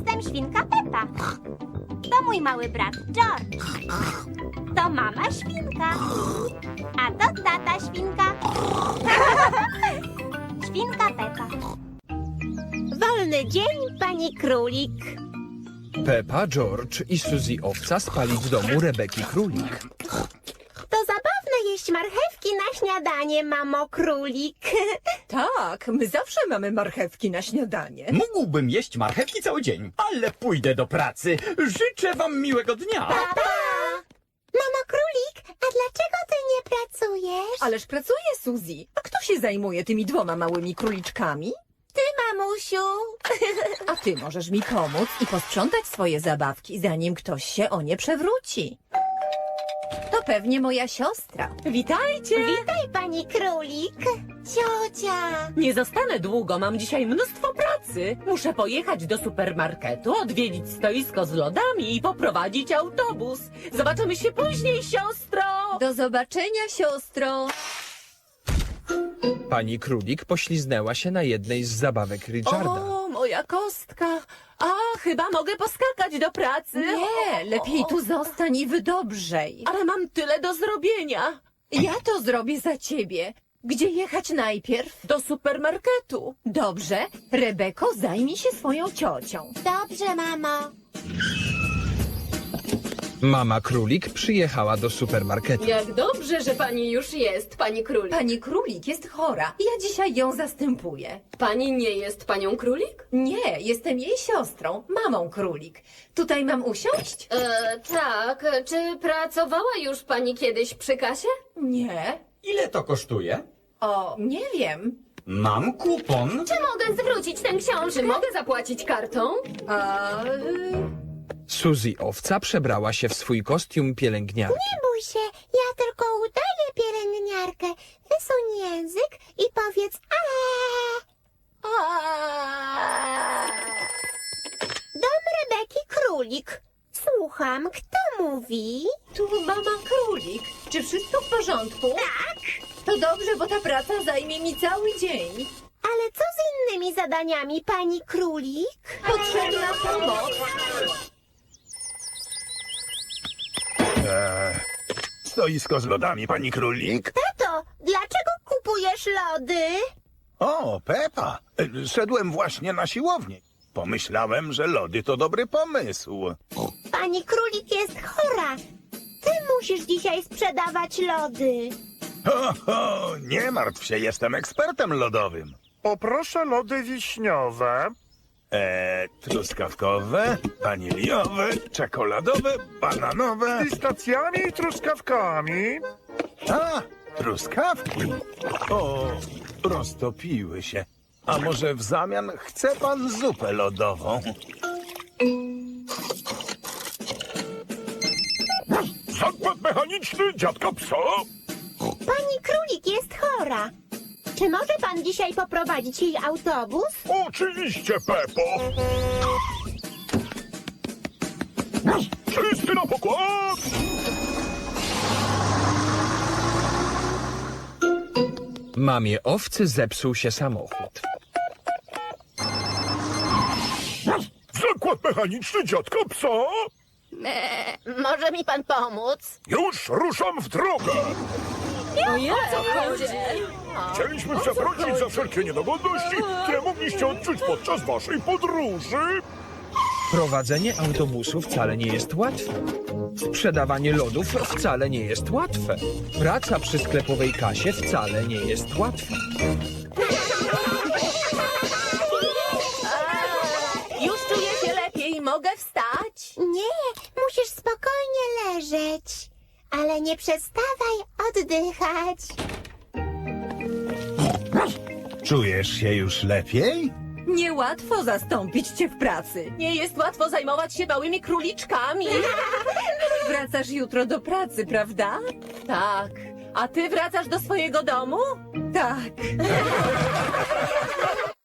jestem świnka Pepa. To mój mały brat George. To mama świnka. A to tata świnka. Świnka Pepa. Wolny dzień, pani królik. Pepa, George i Suzy Owca spali w domu Rebeki Królik. To zabawne jeść marchewki na śniadanie, mamo królik. Tak, my zawsze mamy marchewki na śniadanie. Mógłbym jeść marchewki cały dzień, ale pójdę do pracy. Życzę wam miłego dnia. Mamo królik, a dlaczego ty nie pracujesz? Ależ pracuje Suzy. A kto się zajmuje tymi dwoma małymi króliczkami? Ty, mamusiu. A ty możesz mi pomóc i posprzątać swoje zabawki, zanim ktoś się o nie przewróci. Pewnie moja siostra. Witajcie! Witaj, pani królik. Ciocia. Nie zostanę długo, mam dzisiaj mnóstwo pracy. Muszę pojechać do supermarketu, odwiedzić stoisko z lodami i poprowadzić autobus. Zobaczymy się później, siostro! Do zobaczenia, siostro! Pani Królik pośliznęła się na jednej z zabawek Richarda. O, moja kostka! A, chyba mogę poskakać do pracy. Nie, lepiej tu zostań i wydobrzej. Ale mam tyle do zrobienia. Ja to zrobię za ciebie. Gdzie jechać najpierw? Do supermarketu. Dobrze, Rebeko, zajmij się swoją ciocią. Dobrze, mamo. Mama Królik przyjechała do supermarketu. Jak dobrze, że pani już jest, pani królik. Pani królik jest chora. Ja dzisiaj ją zastępuję. Pani nie jest panią królik? Nie, jestem jej siostrą, mamą królik. Tutaj mam usiąść? E, tak. Czy pracowała już pani kiedyś przy kasie? Nie. Ile to kosztuje? O, nie wiem. Mam kupon. Czy mogę zwrócić tę książkę? Czy mogę zapłacić kartą? A, y, Suzy Owca przebrała się w swój kostium pielęgniarki. Nie bój się, ja tylko udaję pielęgniarkę. Wysuń język i powiedz a. Dom Rebeki Królik. Słucham, kto mówi? tu mama królik. Czy wszystko w porządku? Tak. To dobrze, bo ta praca zajmie mi cały dzień. Ale co z innymi zadaniami, pani Królik? Potrzebna pomoc. Stoisko z lodami, pani królik? Tato, dlaczego kupujesz lody? O, Pepa. E, Szedłem właśnie na siłownię. Pomyślałem, że lody to dobry pomysł. Pani Królik jest chora. Ty musisz dzisiaj sprzedawać lody. Ho, ho, nie martw się, jestem ekspertem lodowym. Poproszę lody wiśniowe. E, truskawkowe, waniliowe, czekoladowe, bananowe. Z stacjami i truskawkami. A, truskawki. O, roztopiły się. A może w zamian chce pan zupę lodową? Zakład mechaniczny dziadka psa. Pani Królik jest chora. Czy może pan dzisiaj poprowadzić jej autobus? Oczywiście, Pepo. Wszyscy na pokład! Mamie Owcy zepsuł się samochód. Zakład mechaniczny dziadka psa. Może mi pan pomóc? Już ruszam w drogę. O co chodzi? Chcieliśmy przeprosić za wszelkie niedogodności, które mogliście odczuć podczas waszej podróży. Prowadzenie autobusu wcale nie jest łatwe. Sprzedawanie lodów wcale nie jest łatwe. Praca przy sklepowej kasie wcale nie jest łatwa. Już czuję się lepiej, mogę wstać? Nie, musisz spokojnie leżeć. Ale nie przestawaj oddychać. Czujesz się już lepiej? Niełatwo zastąpić cię w pracy. Nie jest łatwo zajmować się małymi króliczkami. Wracasz jutro do pracy, prawda? Tak. A ty wracasz do swojego domu? Tak.